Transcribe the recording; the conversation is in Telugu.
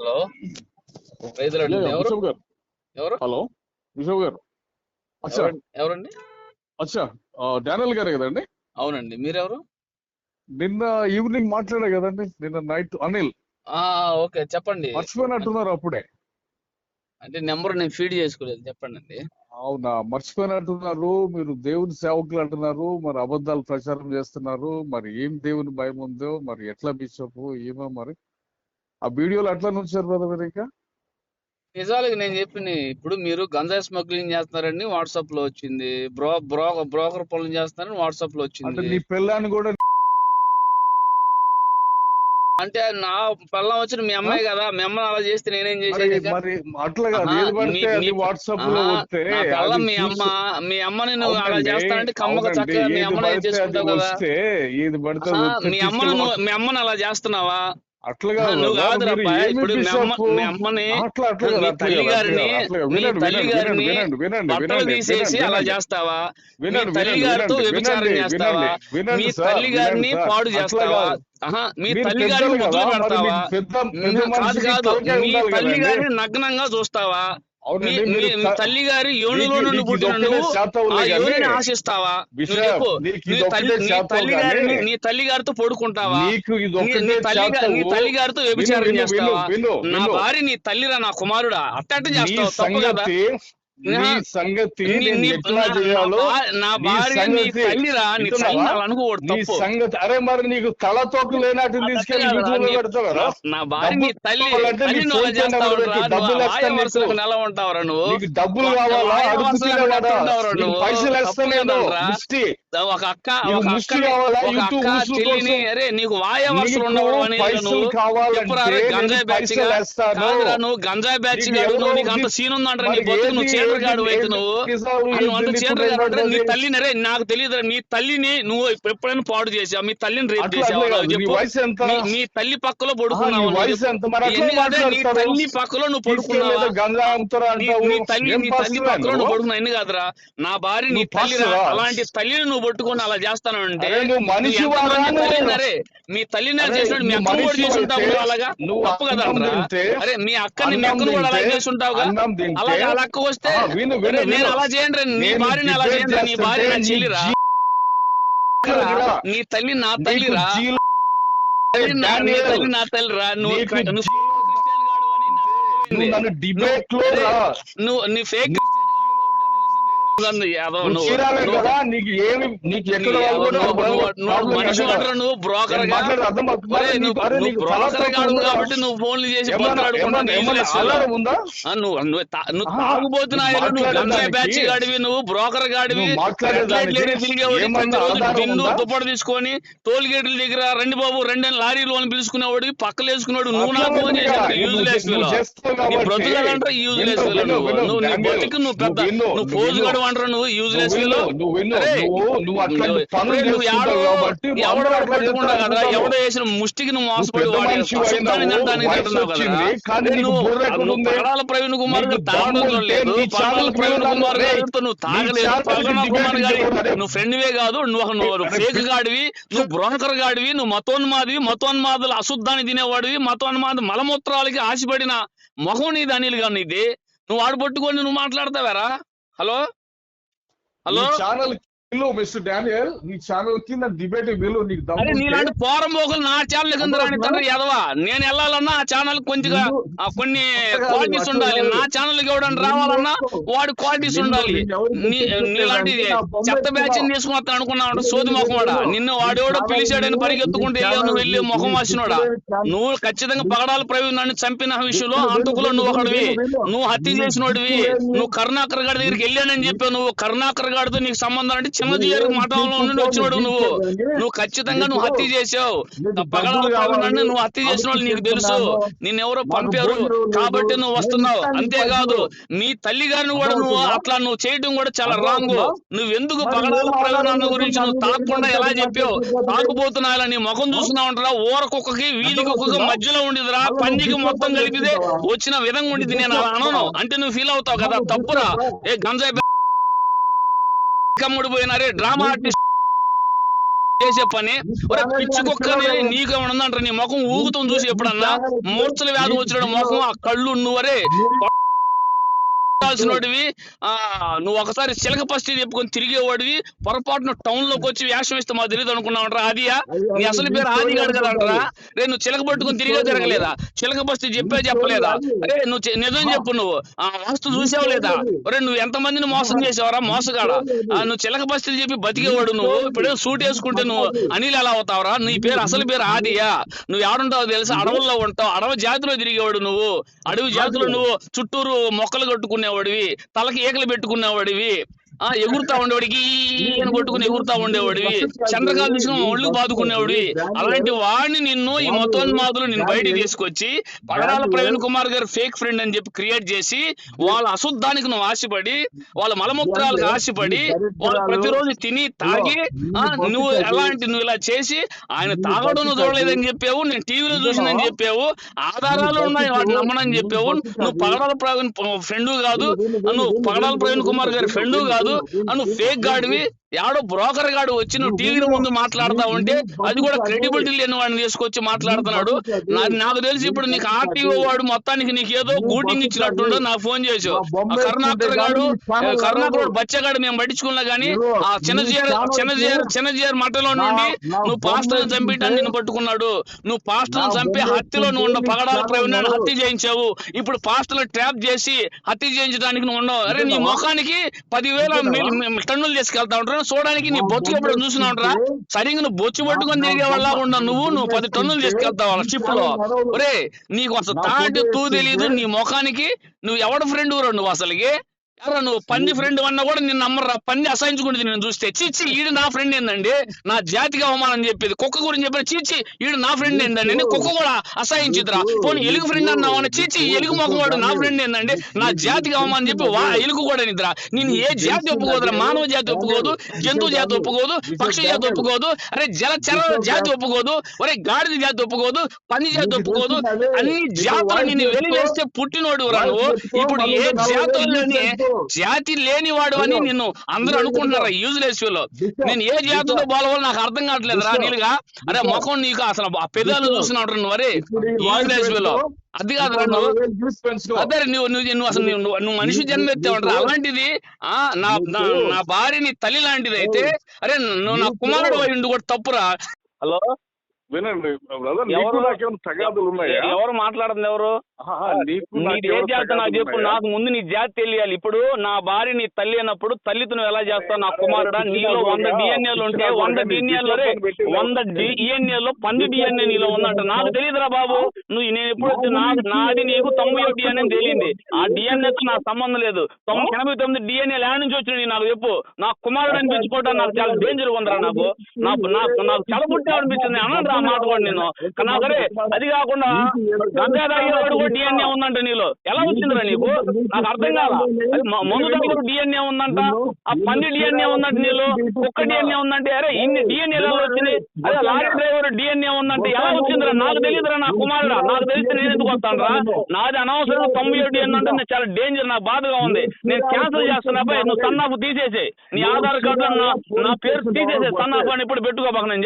హలో? ఎవరు? హలో విశ్వ గారు. అచ్చా. ఎవరండి? అచ్చా. డానియల్ గారే కదండి? అవునండి. మీరెవరు? నిన్న ఈవినింగ్ మాట్లాడే కదండి? నిన్న నైట్ అనిల్. ఆ ఓకే. చెప్పండి. మర్చిపోయినట్టున్నారు అప్పుడే. అంటే నెంబర్ నేను ఫీడ్ చేసుకోలేదు. చెప్పండి అండి అవునా మర్చిపోయినట్టున్నారు మీరు దేవుని సేవకులు అంటున్నారు. మరి అబద్ధాలు ప్రచారం చేస్తున్నారు. మరి ఏం దేవుని భయం ఉందో? మరి ఎట్లా బిషప్? ఏమో మరి? ఆ వీడియోలు ఎట్లా నుంచారు బ్రదర్ మీరు ఇంకా? నిజాలుగా నేను చెప్పిన ఇప్పుడు మీరు గంజాయి స్మగ్లింగ్ చేస్తున్నారని వాట్సాప్లో వచ్చింది. బ్రో బ్రో బ్రోకర్ పనులు చేస్తున్నారని వాట్సాప్లో అంటే వచ్చింది నీ పిల్లాన్ని కూడా అంటే నా పిల్లం వచ్చిన మీ అమ్మాయి కదా మీ అమ్మాయి అలా చేస్తే నేనేం మరి చేసేది? ఇక? మరి అట్లా కాదు ఆహా, ఏది పడితే మీ- అది మీ- వాట్సాప్లో ఆహా, వస్తే నా పిల్లం అది మీ అమ్మ చూసి- మీ అమ్మని నువ్వు అలా అవునండి, చేస్తానంటే అవునండి. చక్కగా మీ ఏది అమ్మని ఏం పడితే అది చేసుకుంటావు కదా. వస్తే ఏది పడితే అది ఆహా, వస్తే మీ అమ్మని తీసుకెళ్ళి మీ అమ్మని అలా చేస్తున్నావా? అట్లా తీసేసి అలా. చేస్తావా? తల్లి గారితో వ్యభిచారం చేస్తావా? మీ తల్లి గారిని. పాడు చేస్తావా? మీ తల్లి ముద్దులు పెడతావా కాదు కాదు మీ. గారిని నగ్నంగా చూస్తావా? తల్లి గారి యోనిలో నుండి పుట్టిన నువ్వు ఆ యోనిని ఆశిస్తావా? తల్లి గారిని నీ తల్లి గారితో పడుకుంటావా? నీ తల్లి గారితో వ్యభిచారం చేస్తావా? నా. భార్య నీ తల్లిరా నా కుమారుడా. అట్టట్టు చేస్తావు తప్పు కదా? నీ. సంగతి నీ- ఎట్లా చేయాలో భార్య నీ సంగతి తల్లిరా నీ అరే మరి నీకు తల తోక లేనట్టు తీసుకెళ్ళి యూట్యూబ్ కాదురా, పెడతావు నా- భార్య నీ డబ్బులు తల్లి కావాలంటే తల్లి నీ నువ్వు ఫోన్ పే చేస్తావు నెంబర్ రా పెట్టి నువ్వు డబ్బులు ఆయ వేస్తాను వరుసలకు నీకు. ఎలా ఉంటావురా నువ్వు నీకు డబ్బులు కావాలా? పైసలు తప్పు వేస్తా నేను కదరా? ముష్టి ఒక అక్క ఒక ముష్టి కావాలా? యూట్యూబ్ చెల్లిని. అరే నీకు వాయ ఉండవు అని నువ్వు కావాలంటే గంజాయి బ్యాచ్ వేస్తాను. నువ్వు గంజాయి బ్యాచ్ నువ్వు నీకు అంత సీన్ ఉందంటారా నీ మరి బతుకు ఏది- నువ్వు నీ తల్లిని రే నాకు తెలియదు నీ తల్లిని నువ్వు ఎప్పుడైనా పాడు చేసావు? మీ తల్లిని రేపు చేసావు? మీ- తల్లి పక్కలో పడుకున్నావు? నీ. తల్లి పక్కలో నువ్వు పడుకున్నావా? నీ తల్లి నీ తల్లి పక్కలో నువ్వు నువ్వు? పడుకున్నా ఎన్ని కాదురా. నా భార్య నీ పాస్టరా? అలాంటి తల్లిని నువ్వు పట్టుకొని అలా చేస్తాను అంటే అరే మీ తల్లిని చేసినట్టు మీ అక్కను కూడా చేసి ఉంటావు అలాగా? నువ్వు తప్పు కదా అరే మీ అక్కని మీ అక్కను కూడా అలా చేసి తింటే, అలాగే అలా అక్క వస్తే నేను విను. అలా చేయండి నీ భార్యని అలా చేయండి నీ భార్య నా చెల్లిరా నీ నీ తల్లి నా తల్లిరా. నా- నీ తల్లి నా తల్లిరా నువ్వు నువ్వు జీ- క్రిస్టియన్ నీకు ఏమి నీకు ఎక్కడ నువ్వు- బ్రోకర్ తోక కాబట్టి నువ్వు ఫోన్లు చేసి నువ్వు నువ్వు బ్యాచ్ గాడివి నువ్వు బ్రోకర్ గాడివి ఉందా? దుప్పటి తీసుకొని టోల్ గేట్ల దగ్గర రండి బాబు రెండు లారీలో అని పిలుచుకునేవాడు పక్కలు వేసుకునేవాడు నువ్వు నాకు ఫోన్ చేసావు కదా, యూజ్లెస్ నువ్వు నీ. బ్రతుకులంటే యూజ్లెస్ నువ్వు. బతుకు నువ్వు పెద్ద నువ్వు విను, నువ్వు అంటారు నువ్వు యూజ్లెస్ ఎవడో వేసిన ముష్టికి నువ్వు మోసపడి? పగడాల ప్రవీణ్ కుమార్ తాగడం లేదు ప్రవీణ్ పేరు కుమార్ గారితో నువ్వు తాగలేదు. డిబేట్ కుమార్ గారి. నువ్వు ఫ్రెండ్వే కాదు నువ్వు నువ్వు ఫేక్ గాడివి నువ్వు బ్రోకర్ గాడివి నువ్వు మతోన్మాదివి మతోన్మాదుల అశుద్ధాన్ని తినేవాడివి మతోన్మాద మలమూత్రాలకి ఆశపడిన మొహం నీది అనిల్ గారు నీది నువ్వు ఆడు పట్టుకొని నువ్వు మాట్లాడతావారా? హలో? హలో నీ విలువ మిస్టర్ డానియల్ నీ ఛానల్ కింద డిబేట్ విలువ నీకు దమ్ము నీలాంటి పోరం పోకలు నా ఛానల్ కింద రాని తండ్రి ఎదవా? నేను వెళ్ళాలన్నా ఆ ఛానల్ కొంచెంగా ఆ కొన్ని క్వాలిటీస్ ఉండాలి. నా ఛానల్కి ఎవడన్నా రావాలన్నా వాడి క్వాలిటీస్ ఉండాలి. నీ నీలాంటి చెత్త బ్యాచ్ తీసుకుని అనుకున్నావు సోది మొఖమాడా నిన్ను వాడెవడో పిలిచాడని పరిగెత్తుకుంటూ నువ్వు వెళ్ళి మొఖం వాసినోడా? నువ్వు ఖచ్చితంగా పగడాల ప్రవీణ్ నన్ను చంపిన విషయంలో అంతకులో నువ్వు ఒకడివి నువ్వు హత్య చేసినోడివి. నువ్వు కరుణాకర్ గారి దగ్గరికి వెళ్ళానని చెప్పావు. నువ్వు కరుణాకర్ గారితో నీకు సంబంధం అంటే చిన్నజీయర్ మఠంలో నుండి వచ్చినోడు నువ్వు. నువ్వు ఖచ్చితంగా నువ్వు హత్య చేసావు. నన్ను నువ్వు హత్య చేసిన వాళ్ళు నీకు తెలుసు. నిన్నెవరో పంపారు. కాబట్టి నువ్వు వస్తున్నావు. అంతేకాదు మీ తల్లి గారిని కూడా నువ్వు అట్లా నువ్వు చేయడం కూడా చాలా రాంగ్. నువ్వు ఎందుకు పగడాల ప్రవీణ్ అన్న గురించి నువ్వు తాకుండా ఎలా చెప్పావు? తాకుపోతున్నాయలా నీ ముఖం చూస్తున్నావు అంటారా? ఊర కుక్కకి వీధి కుక్కకి మధ్యలో ఉండిదిరా? పందికి మొత్తం కలిపితే వచ్చిన విధంగా ఉండిది. నేను అలా అనను. అంటే నువ్వు ఫీల్ అవుతావు కదా? తప్పురా. ఏ గంజాయి కమ్ముడు పోయినారే డ్రామా ఆర్టిస్ట్ చేసే పని. ఒరే పిచ్చి కుక్కని నీకు ఉందంటారు నీ ముఖం ఊగుతాం చూసి ఎప్పుడన్నా? మూర్ఛల వ్యాధి వచ్చిన ముఖం ఆ కళ్ళు నువ్వరే వాడివి ఆ నువ్వు ఒకసారి చిలక పస్తి చెప్పుకొని తిరిగేవాడివి పొరపాటున టౌన్లోకి వచ్చి వేషం ఇస్తే మాకు తెలియదు అనుకున్నావంటరా ఆదియా? నీ అసలు పేరు ఆది కాదు కదా అంటారా రే నువ్వు చిలక పట్టుకొని తిరిగే తిరగలేదా? చిలక బస్తి చెప్పే చెప్పలేదా? అరే నువ్వు నిజం చెప్పు నువ్వు. ఆ వాస్తు చూసావు లేదా? ఒరే నువ్వు ఎంత మందిని మోసం చేసావరా? మోసగాడ? నువ్వు చిలక బస్తీలు చెప్పి బతికేవాడు నువ్వు. ఇప్పుడే సూట్ వేసుకుంటే నువ్వు అనిల్ ఎలా అవుతావరా? నీ పేరు అసలు పేరు ఆదియా? నువ్వు ఎవడుంటావు తెలుసా? అడవుల్లో ఉంటావు. అడవి జాతిలో తిరిగేవాడు నువ్వు. అడవి జాతిలో నువ్వు చుట్టూరు మొక్కలు కట్టుకునేవాడివి తలకి ఏకలు పెట్టుకునేవాడివి ఆ ఎగురుతా ఉండేవాడికి ఈయన కొట్టుకుని ఎగురుతా ఉండేవాడివి చంద్రకాంత తీసుకుని ఒళ్ళు బాదుకునేవాడివి అలాంటి వాడిని నిన్ను ఈ మతోన్మాదులు నేను బయటికి తీసుకొచ్చి పగడాల ప్రవీణ్ కుమార్ గారు ఫేక్ ఫ్రెండ్ అని చెప్పి క్రియేట్ చేసి వాళ్ళ అశుద్ధానికి నువ్వు ఆశపడి వాళ్ళ మలమూత్రాలకు ఆశపడి వాళ్ళు ప్రతిరోజు తిని తాగి నువ్వు ఎలాంటి నువ్వు ఇలా చేసి ఆయన తాగడం నువ్వు చూడలేదని చెప్పావు నేను టీవీలో చూసినని చెప్పావు ఆధారాలు ఉన్నాయి వాటిని నమ్మనని చెప్పావు నువ్వు పగడాల ప్రవీణ్ ఫ్రెండ్ కాదు నువ్వు పగడాల ప్రవీణ్ కుమార్ గారి ఫ్రెండ్ కాదు నువ్వు ఫేక్ గాడివి ఎవడో బ్రోకర్ గాడు వచ్చి నువ్వు టీవీ ముందు మాట్లాడుతా ఉంటే అది కూడా క్రెడిబిలిటీ లేని వాడిని తీసుకొచ్చి మాట్లాడుతున్నాడు. నా- నాకు తెలిసి ఇప్పుడు నీకు ఆర్టీఓ వాడు మొత్తానికి నీకు ఏదో గూటింగ్ ఇచ్చినట్టుండో నాకు ఫోన్ చేసావు కరుణాకర్ గాడు కరుణాకర్ బచ్చగాడు మేము పట్టించుకున్నా గానీ ఆ చిన్నజీఆర్ చిన్నజీఆర్ చిన్నజీఆర్ మఠంలో నుండి నువ్వు పాస్టర్ని చంపేయటాన్ని నిన్ను పట్టుకున్నాడు. నువ్వు పాస్టర్ని చంపి హత్యలో నువ్వు ఉన్న పగడాల ప్రవీణాన్ని హత్య చేయించావు. ఇప్పుడు పాస్టర్లు ట్రాప్ చేసి హత్య చేయించడానికి నువ్వు ఉండవు అరే నీ ముఖానికి పదివేల టన్నులు తీసుకెళ్తా ఉంటారు. చూడడానికి నీ బొచ్చు ఎప్పుడు చూసినా ఉంటారా సరిగ్గా నువ్వు బొచ్చు పట్టుకొని తిరిగే వాళ్ళ ఉండవు నువ్వు నువ్వు పది టన్నులు తీసుకెళ్తావు వాళ్ళ షిప్లో ఒరే నీకు అసలు తాటి తూ తెలీదు నీ ముఖానికి. నువ్వు ఎవడ ఫ్రెండ్ ఊరు నువ్వు అసలుకి? ఎరా నువ్వు పంది ఫ్రెండ్ అన్నా కూడా నిన్న అమ్మరా పంది అసహించుకుంటుంది నేను చూస్తే. చీచి ఈడు నా ఫ్రెండ్ ఏందండి? నా జాతికి అవమానం చెప్పేది. కుక్క గురించి చెప్పిన చీచి ఈడు నా ఫ్రెండ్ ఏందండి? నేను కుక్క కూడా అసహించిద్రా పోనీ ఎలుగు ఫ్రెండ్ అన్నావు అని చీచి ఎలుగు మొక్కవాడు నా ఫ్రెండ్ ఏందండి? నా జాతికి అవమానం చెప్పి వా ఎలుగు కూడా నిద్ర నేను ఏ జాతి ఒప్పుకోదురా? మానవ జాతి ఒప్పుకోదు జంతు జాతి ఒప్పుకోదు పక్షి జాతి ఒప్పుకోదు అరే జలచర జాతి ఒప్పుకోదు ఒరే గాడిద జాతి ఒప్పుకోదు పంది జాతి ఒప్పుకోదు. అన్ని జాతులు నిన్ను వెలివేస్తే పుట్టినోడు రా నువ్వు. ఇప్పుడు ఏ జాతుల్లోనే జాతి లేనివాడు అని నిన్ను అందరూ అనుకుంటున్నారా? యూజ్లెస్లో నేను ఏ జాతితో బాలవాళ్ళు నాకు అర్థం కావట్లేదు రా నీళ్ళుగా అరే ముఖం నీకు అసలు ఆ పెదాలు నువ్వు అరే యూజ్లెస్లో అది నువ్వు అదే నువ్వు నువ్వు నువ్వు అసలు నువ్వు మనిషి జన్మెత్తావంటారా. అలాంటిది ఆ నా నా- నా భార్య నీ తల్లి లాంటిది అయితే అరే నువ్వు నా కుమారుడు అయి ఉండి కూడా తప్పురా. హలో? వినండి బ్రదర్? నీకు తగాదులు ఉన్నాయా? ఎవరు మాట్లాడుతుంది ఎవరు? నీకు నీ జాతి నాకు చెప్పు? నాకు ముందు నీ జాతి తెలియాలి. ఇప్పుడు నా భార్య నీ తల్లి అన్నప్పుడు తల్లితో నువ్వు ఎలా చేస్తావు? నా కుమారుడా నీలో వంద డిఎన్ఏలు ఉంటే వంద డిఎన్ఏలో వంద డిఎన్ఏలో పంది డిఎన్ఏ నీలో ఉందంట నాకు తెలియదురా బాబు. నువ్వు నేను ఎప్పుడు నా- నాది నీకు తొంభై డిఎన్ఏ తెలియంది ఆ డిఎన్ఏ తో నాకు సంబంధం లేదు. తొంభై ఎనభై తొమ్మిది డిఎన్ఏ ఎలా నుంచి వచ్చిన నాకు చెప్పు. నా కుమారుడు అనిపించుకోవడం నాకు చాలా డేంజర్ ఉందిరా నాకు. నాకు నాకు నాకు చలపుట్టే అనిపించింది ఆ మాట కూడా నేను. నాకు అరే అది కాకుండా గంగా తాగేవాడు కూడా డిఎన్ఏ ఉందంట నీలో. ఎలా వచ్చిందిరా నీకు? నాకు అర్థం కాల? మందు తాగేవాడు డిఎన్ఏ ఉందంట. ఆ పంది డిఎన్ఏ ఉందంట నీలో. కుక్క డిఎన్ఏ ఉందంటే అరే ఇన్ని డిఎన్ఏ ఎలా వచ్చింది అదే లారీ డ్రైవర్ డిఎన్ఏ ఉందంటే ఎలా వచ్చిందిరా? నాకు తెలియదురా నా కుమారుడా. నాకు తెలిస్తే నేను ఎందుకు వస్తానురా నాది అనవసరం తొంభై ఏడు అంటే నేను చాలా డేంజర్ నాకు బాధగా ఉంది. నేను క్యాన్సిల్ చేస్తున్నా నువ్వు సన్నాపు తీసేసే నీ ఆధార్ కార్డు నా నా పేరు తీసేసే సన్నాపు అని ఇప్పుడు పెట్టుకోబాక నేను